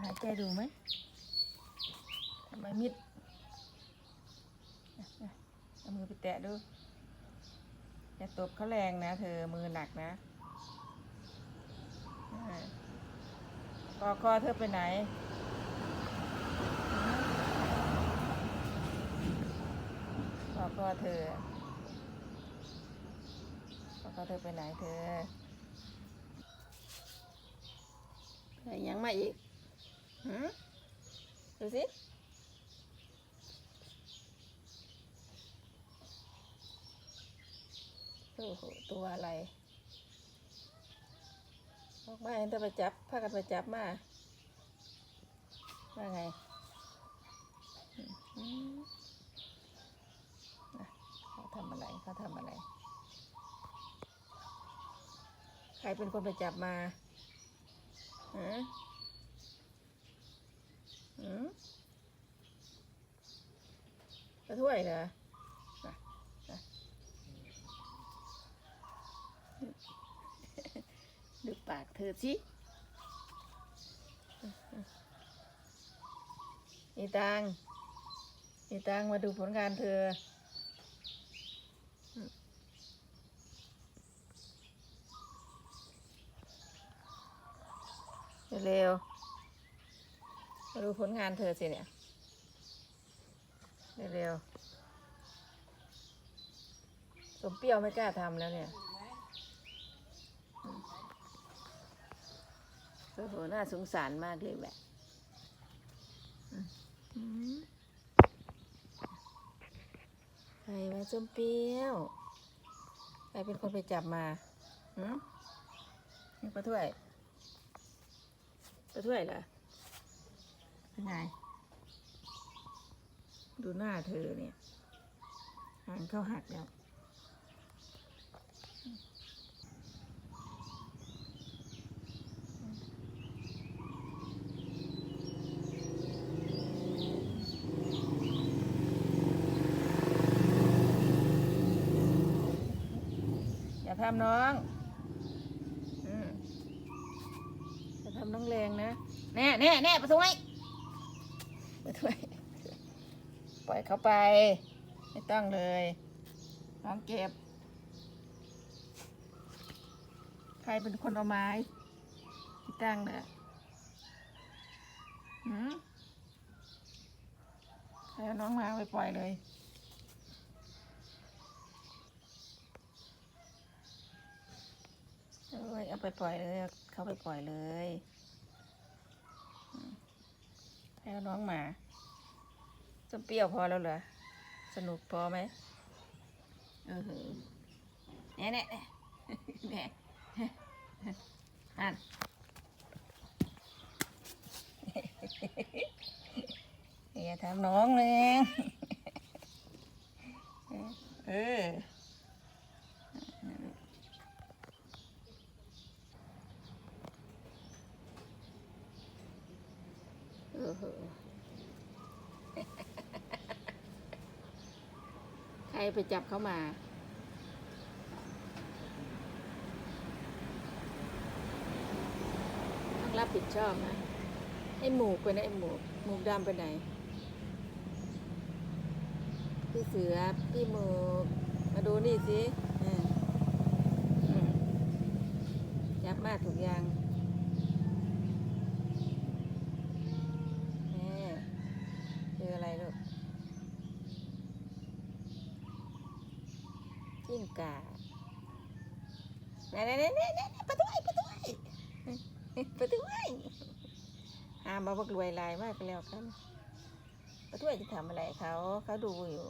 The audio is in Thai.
หายใจดูไหมทำไมมิดเอามือไปแตะดู อย่าตบเขาแรงนะเธอ มือหนักนะอ่าคอคอเธอไปไหนคอคอเธอคอคอเธอไปไหนเธอ เธอยังมาอีกฮะดูสิโอ้โหตัวอะไรออกมาเห็นแต่ไปจับพากันไปจับมาว่าไงเขาทำอะไรเขาทำอะไร ใครเป็นคนไปจับมา ฮะอืมกระถ้วยเหรอดูปากเธอสิอีตังอีตังมาดูผลงานเธอ เร็วๆมาดูผลงานเธอสิเนี่ย เร็วๆสมเปรี้ยวไม่กล้าทำแล้วเนี่ยโอ้โหน่าสงสารมากเลยแหละอืมใครมาสมเปรี้ยวใครเป็นคนไปจับมาหืมนี่ปลาถ้วย ปลาถ้วยเหรอเป็นไงดูหน้าเธอเนี่ยหางเข้าหักแล้วอย่าทำน้องอืมอย่า ทำน้องแรงนะแน่แน่แน่ประตูไว้ประตูไว้ปล่อยเขาไป ไม่ต้องเลยน้องเก็บ ใครเป็นคนเอาไม้ที่ตั้งเนี่ยหืมใครเอาน้องมาไปปล่อยเลยเอ้ยเอาไปปล่อยเลย เอาเขาไปปล่อยเลยอืมให้เอาน้องหมาจะเปรี้ยวพอแล้วเหรอ สนุกพอไหมเออเนี่ยเนี่ยเนี่ยเนี่ยอันอย่าทำน้องเลยเออ โหใครไปจับเขามา ต้องรับผิดชอบนะ ไอ้หมูกไปไหนไอ้หมูกหมูกดำไปไหน พี่เสือ พี่หมูก มาดูนี่สิจับมาถูกอยางนี่คืออะไรลูก จิ้งก่าเนี่ยเนี่ยเนี่ยเนี่ยประตูไอ้ประตูไอ้ประตูไอ้หามาบักรวยลายมากไปแล้วกันประตูไอ้จะทำอะไรเขา เขาดูอยู่